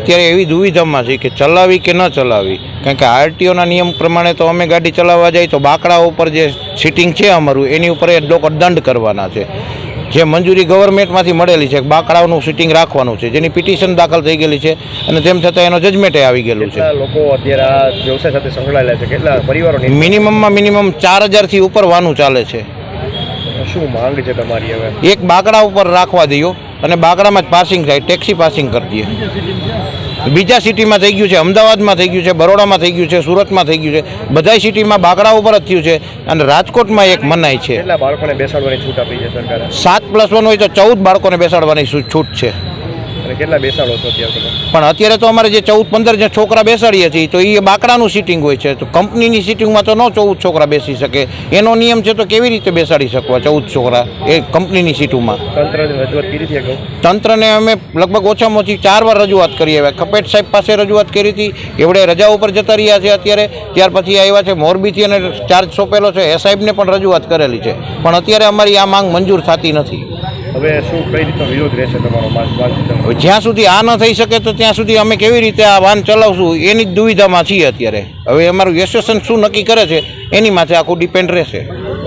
અત્યારે એવી દુવિધામાં છે કે ચલાવી કે ન ચલાવી. કારણ કે આરટીઓના નિયમ પ્રમાણે તો અમે ગાડી ચલાવવા જઈએ તો બાકડા ઉપર જે સિટિંગ છે અમારું એની ઉપર એ લોકો દંડ કરવાના છે. જે મંજૂરી ગવર્મેન્ટમાંથી મળેલી છે બાકડાઓનું સિટિંગ રાખવાનું છે જેની પિટિશન દાખલ થઈ ગયેલી છે અને તેમ છતાં એનો જજમેન્ટ આવી ગયેલું છે. લોકો અત્યારે આ વ્યવસાય સાથે સંકળાયેલા છે? કેટલા પરિવારો મિનિમમમાં મિનિમમ ચાર હજારથી ઉપર વાનું ચાલે છે. શું માંગ છે તમારી હવે? એક બાકડા ઉપર રાખવા દઈએ અને બાગડામાં જ પાસિંગ થાય ટેક્સી પાસિંગ કરી દઈએ બીજા સિટીમાં થઈ ગયું છે અમદાવાદમાં થઈ ગયું છે બરોડામાં થઈ ગયું છે સુરતમાં થઈ ગયું છે. બધાય સિટીમાં બાકડા ઉપર જ થયું છે અને રાજકોટમાં એક મનાઈ છે. બાળકોને બેસાડવાની છૂટ આપી છે સરકાર? સાત પ્લસ વન હોય તો ચૌદ બાળકોને બેસાડવાની છૂટ છે. અને કેટલા બેસાડો છો અત્યારે તમે? પણ અત્યારે તો અમારે જે ચૌદ પંદર જે છોકરા બેસાડીએ છીએ તો એ બાકડાનું સીટિંગ હોય છે. તો કંપનીની સીટિંગમાં તો ન ચૌદ છોકરા બેસી શકે. એનો નિયમ છે તો કેવી રીતે બેસાડી શકવા ચૌદ છોકરા? એ કંપનીની સીટોમાં તંત્રને રજૂઆત કરી હતી તંત્રને અમે લગભગ ઓછામાં ઓછી ચાર વાર રજૂઆત કરી આવ્યા. કપેટ સાહેબ પાસે રજૂઆત કરી હતી. એવડે રજા ઉપર જતા રહ્યા છે અત્યારે. ત્યાર પછી આવ્યા છે મોરબીથી અને ચાર્જ સોંપેલો છે. એ સાહેબને પણ રજૂઆત કરેલી છે. પણ અત્યારે અમારી આ માંગ મંજૂર થતી નથી. હવે શું કઈ રીતનો વિરોધ રહેશે તમારો? જ્યાં સુધી આ ન થઈ શકે તો ત્યાં સુધી અમે કેવી રીતે આ વાહન ચલાવશું, એની જ દુવિધામાં છીએ અત્યારે. હવે અમારું એસોસિએશન શું નક્કી કરે છે, એની માથે આખું ડિપેન્ડ રહેશે.